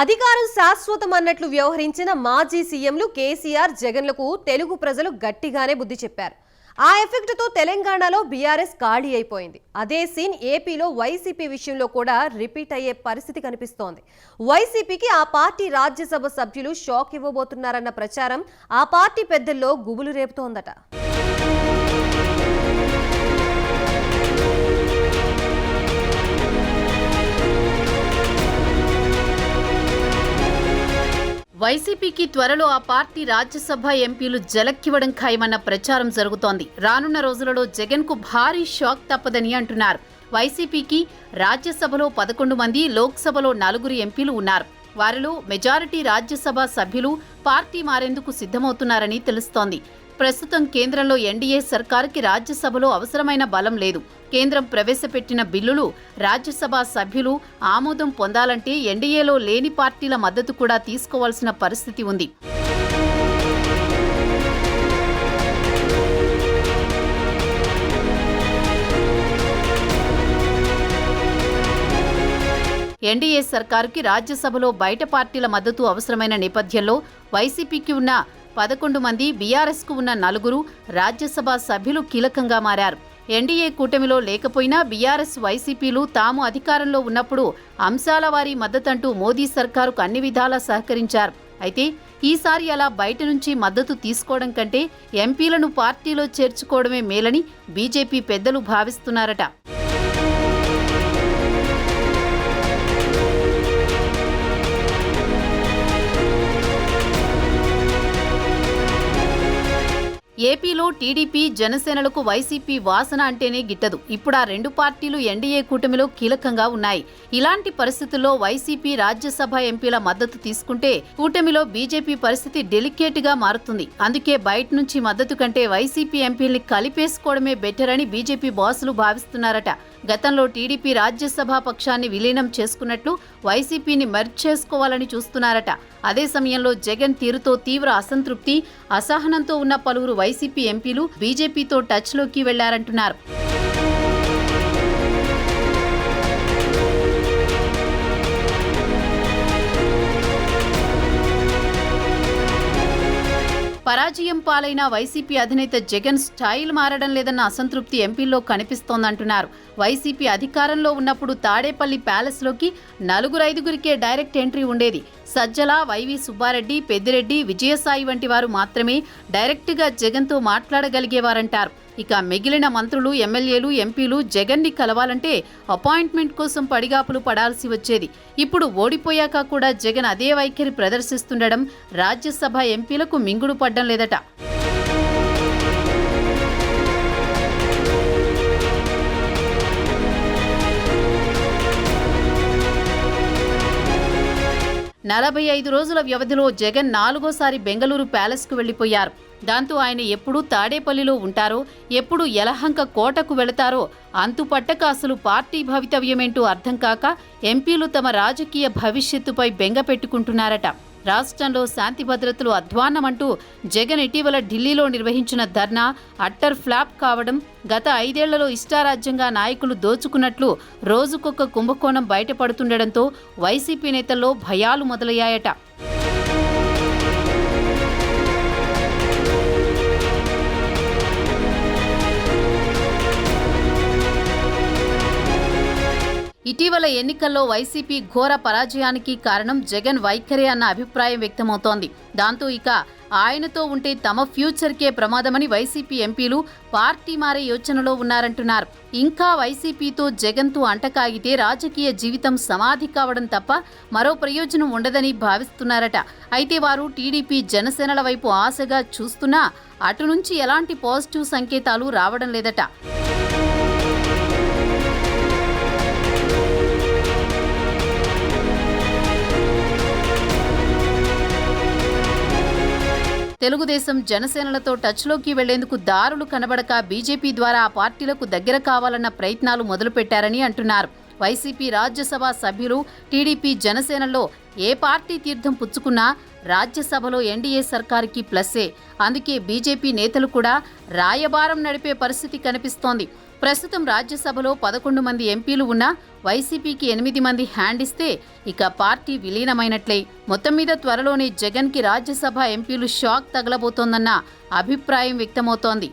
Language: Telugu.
అధికారం శాశ్వతం అన్నట్లు వ్యవహరించిన మాజీ సీఎంలు కేసీఆర్ జగన్లకు తెలుగు ప్రజలు గట్టిగానే బుద్ధి చెప్పారు. ఆ ఎఫెక్ట్తో తెలంగాణలో బీఆర్ఎస్ ఖాళీ అయిపోయింది. అదే సీన్ ఏపీలో వైసీపీ విషయంలో కూడా రిపీట్ అయ్యే పరిస్థితి కనిపిస్తోంది. వైసీపీకి ఆ పార్టీ రాజ్యసభ సభ్యులు షాక్ ఇవ్వబోతున్నారన్న ప్రచారం ఆ పార్టీ పెద్దల్లో గుబులు రేపుతోందట. వైసీపీకి త్వరలో ఆ పార్టీ రాజ్యసభ ఎంపీలు జలక్కివ్వడం ఖాయమన్న ప్రచారం జరుగుతోంది. రానున్న రోజులలో జగన్కు భారీ షాక్ తప్పదని అంటున్నారు. వైసీపీకి రాజ్యసభలో పదకొండు మంది లోక్సభలో నలుగురు ఎంపీలు ఉన్నారు. వారిలో మెజారిటీ రాజ్యసభ సభ్యులు పార్టీ మారేందుకు సిద్ధమవుతున్నారని తెలుస్తోంది. ప్రస్తుతం కేంద్రంలో ఎన్డీఏ సర్కారుకి రాజ్యసభలో అవసరమైన బలం లేదు. కేంద్రం ప్రవేశపెట్టిన బిల్లులు రాజ్యసభ సభ్యులు ఆమోదం పొందాలంటే ఎన్డీఏలో లేని పార్టీల మద్దతు కూడా తీసుకోవాల్సిన పరిస్థితి ఉంది. ఎన్డీఏ సర్కారుకి రాజ్యసభలో బయట పార్టీల మద్దతు అవసరమైన నేపథ్యంలో వైసీపీకి ఉన్న పదకొండు మంది బీఆర్ఎస్కు ఉన్న నలుగురు రాజ్యసభ సభ్యులు కీలకంగా మారారు. ఎన్డీఏ కూటమిలో లేకపోయినా బీఆర్ఎస్ వైసీపీలు తాము అధికారంలో ఉన్నప్పుడు అంశాల వారి మద్దతంటూ మోదీ సర్కారుకు అన్ని విధాలా సహకరించారు. అయితే ఈసారి అలా బయట నుంచి మద్దతు తీసుకోవడం కంటే ఎంపీలను పార్టీలో చేర్చుకోవడమే మేలని బీజేపీ పెద్దలు భావిస్తున్నారట. ఏపీలో టీడీపీ జనసేనలకు వైసీపీ వాసన అంటేనే గిట్టదు. ఇప్పుడు ఆ రెండు పార్టీలు ఎన్డీఏ కూటమిలో కీలకంగా ఉన్నాయి. ఇలాంటి పరిస్థితుల్లో వైసీపీ రాజ్యసభ ఎంపీల మద్దతు తీసుకుంటే కూటమిలో బీజేపీ పరిస్థితి డెలికేట్గా మారుతుంది. అందుకే బయట నుంచి మద్దతు కంటే వైసీపీ ఎంపీల్ని కలిపేసుకోవడమే బెటర్ అని బీజేపీ బాసులు భావిస్తున్నారట. గతంలో టీడీపీ రాజ్యసభ పక్షాన్ని విలీనం చేసుకున్నట్లు వైసీపీని మెర్జ్ చేసుకోవాలని చూస్తున్నారట. అదే సమయంలో జగన్ తీరుతో తీవ్ర అసంతృప్తి అసహనంతో ఉన్న పలువురు వైసీపీ ఎంపీలు బీజేపీతో టచ్లోకి వెళ్ళారంటున్నారు. పరాజయం పాలైన వైసీపీ అధినేత జగన్ స్టైల్ మారడం లేదన్న అసంతృప్తి ఎంపీల్లో కనిపిస్తోందంటున్నారు. వైసీపీ అధికారంలో ఉన్నప్పుడు తాడేపల్లి ప్యాలెస్లోకి నలుగురు ఐదుగురికే డైరెక్ట్ ఎంట్రీ ఉండేది. సజ్జల వైవి సుబ్బారెడ్డి పెద్దిరెడ్డి విజయసాయి వంటి వారు మాత్రమే డైరెక్ట్గా జగన్తో మాట్లాడగలిగేవారంటారు. ఇక మిగిలిన మంత్రులు ఎమ్మెల్యేలు ఎంపీలు జగన్ని కలవాలంటే అపాయింట్మెంట్ కోసం పడిగాపులు పడాల్సి వచ్చేది. ఇప్పుడు ఓడిపోయాక కూడా జగన్ అదే వైఖరి ప్రదర్శిస్తుండడం రాజ్యసభ ఎంపీలకు మింగుడు పడ్డం లేదట. నలభై ఐదు రోజుల వ్యవధిలో జగన్ నాలుగోసారి బెంగళూరు ప్యాలెస్కు వెళ్ళిపోయారు దాంతో ఆయన ఎప్పుడు తాడేపల్లిలో ఉంటారో ఎప్పుడు యలహంక కోటకు వెళతారో అంతుపట్టక అసలు పార్టీ భవితవ్యమేంటో అర్థం కాక ఎంపీలు తమ రాజకీయ భవిష్యత్తుపై బెంగ పెట్టుకుంటున్నారట. రాష్ట్రంలో శాంతి భద్రతలు అధ్వాన్నమంటూ జగన్ ఇటీవల ఢిల్లీలో నిర్వహించిన ధర్నా అట్టర్ ఫ్లాప్ కావడం గత ఐదేళ్ళలో ఇష్టారాజ్యంగా నాయకులు దోచుకున్నట్లు రోజుకొక కుంభకోణం బయటపడుతుండటంతో వైసీపీ నేతల్లో భయాలు మొదలయ్యాయట. ఇటీవల ఎన్నికల్లో వైసీపీ ఘోర పరాజయానికి కారణం జగన్ వైఖరి అన్న అభిప్రాయం వ్యక్తమవుతోంది. దాంతో ఇక ఆయనతో ఉంటే తమ ఫ్యూచర్కే ప్రమాదమని వైసీపీ ఎంపీలు పార్టీ మారే యోచనలో ఉన్నారంటున్నారు. ఇంకా వైసీపీతో జగన్తో అంటకాగితే రాజకీయ జీవితం సమాధి కావడం తప్ప మరో ప్రయోజనం ఉండదని భావిస్తున్నారట. అయితే వారు టీడీపీ జనసేనల వైపు ఆశగా చూస్తున్నా అటు నుంచి ఎలాంటి పాజిటివ్ సంకేతాలు రావడం లేదట. తెలుగుదేశం జనసేనలతో టచ్లోకి వెళ్ళేందుకు దారులు కనబడక బీజేపీ ద్వారా ఆ పార్టీలకు దగ్గర కావాలన్న ప్రయత్నాలు మొదలుపెట్టారని అంటున్నారు. వైసీపీ రాజ్యసభ సభ్యులు టీడీపీ జనసేనలో ఏ పార్టీ తీర్థం పుచ్చుకున్నా రాజ్యసభలో ఎన్డీఏ సర్కారుకి ప్లస్సే. అందుకే బీజేపీ నేతలు కూడా రాయబారం నడిపే పరిస్థితి కనిపిస్తోంది. ప్రస్తుతం రాజ్యసభలో పదకొండు మంది ఎంపీలు ఉన్నా వైసీపీకి ఎనిమిది మంది హ్యాండ్ ఇస్తే ఇక పార్టీ విలీనమైనట్లే. మొత్తం మీద త్వరలోనే జగన్కి రాజ్యసభ ఎంపీలు షాక్ తగలబోతోందన్న అభిప్రాయం వ్యక్తమవుతోంది.